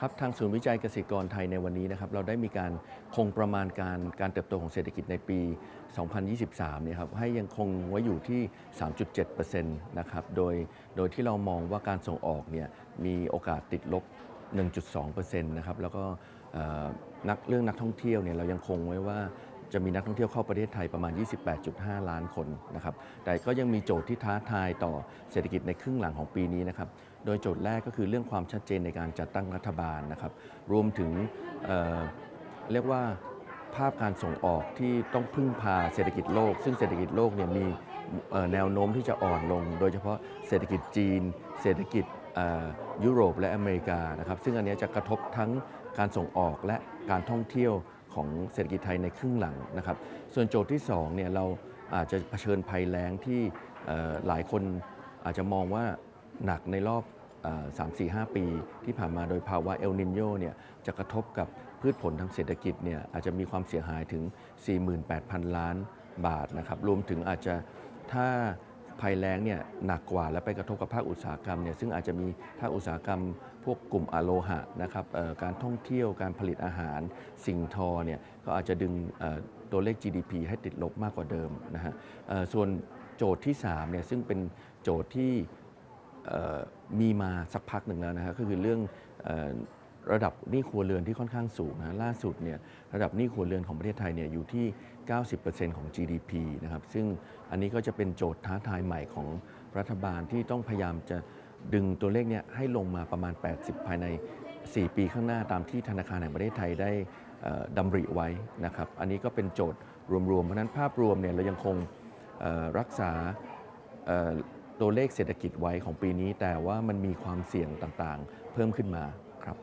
ครับทางศูนย์วิจัยเกษตรกรไทยในวันนี้นะครับเราได้มีการคงประมาณการการเติบโตของเศรษฐกิจในปี 2023 เนี่ยครับให้ยังคงไว้อยู่ที่ 3.7%นะครับโดยโดยที่เรามองว่าการส่งออกเนี่ยมีโอกาสติดลบ 1.2%นะครับแล้วก็นักเรื่องนักท่องเที่ยวเนี่ยเรายังคงไว้ว่า จะมีนักท่องเที่ยวเข้าประเทศไทยประมาณ 28.5 ล้านคนนะครับ แต่ก็ยังมีโจทย์ที่ท้าทายต่อเศรษฐกิจในครึ่งหลังของปีนี้นะครับ โดยโจทย์แรกก็คือเรื่องความชัดเจนในการจัดตั้งรัฐบาลนะครับ รวมถึงเเรียกว่าภาพการส่งออกที่ต้องพึ่งพาเศรษฐกิจโลก ซึ่งเศรษฐกิจโลกเนี่ยมีแนวโน้มที่จะอ่อนลง โดยเฉพาะเศรษฐกิจจีน เศรษฐกิจยุโรปและอเมริกานะครับ ซึ่งอันนี้จะกระทบทั้งการส่งออกและการท่องเที่ยว ของเศรษฐกิจไทยในครึ่งหลังนะครับ ส่วนโจทย์ที่สองเนี่ยเราอาจจะเผชิญภัยแล้งที่หลายคนอาจจะมองว่าหนักในรอบสามสี่ห้าปีที่ผ่านมาโดยภาวะเอลนินโยเนี่ยจะกระทบกับพืชผลทางเศรษฐกิจเนี่ยอาจจะมีความเสียหายถึง 48,000 ล้านบาทนะครับ รวมถึงอาจจะถ้า ภัยแล้งเนี่ยหนักกว่าและไปกระทบกับภาคอุตสาหกรรมเนี่ยซึ่งอาจจะมีภาคอุตสาหกรรม พวกกลุ่มอะโลหะนะครับการท่องเที่ยวการผลิตอาหาร สิ่งทอเนี่ยก็อาจจะดึงตัวเลข GDP ให้ติดลบมากกว่าเดิมนะฮะส่วนโจทย์ที่3เนี่ยซึ่งเป็นโจทย์ที่มีมาสักพักหนึ่งแล้วนะครับก็คือเรื่อง ระดับหนี้ครัวเรือนที่ค่อนข้างสูงนะล่าสุดเนี่ยระดับหนี้ครัวเรือนของประเทศไทยเนี่ยอยู่ที่ 90%ของ GDP นะครับซึ่งอันนี้ก็จะเป็นโจทย์ท้าทายใหม่ของรัฐบาลที่ต้องพยายามจะดึงตัวเลขเนี่ยให้ลงมาประมาณ 80 ภายใน 4 ปีข้างหน้าตามที่ธนาคารแห่งประเทศไทยได้เอ่อดำริไว้นะครับอันนี้ก็เป็นโจทย์รวมๆ เพราะฉะนั้นภาพรวมเนี่ยเรายังคงรักษาตัวเลขเศรษฐกิจไว้ของปีนี้ แต่ว่ามันมีความเสี่ยงต่างๆ เพิ่มขึ้นมาครับ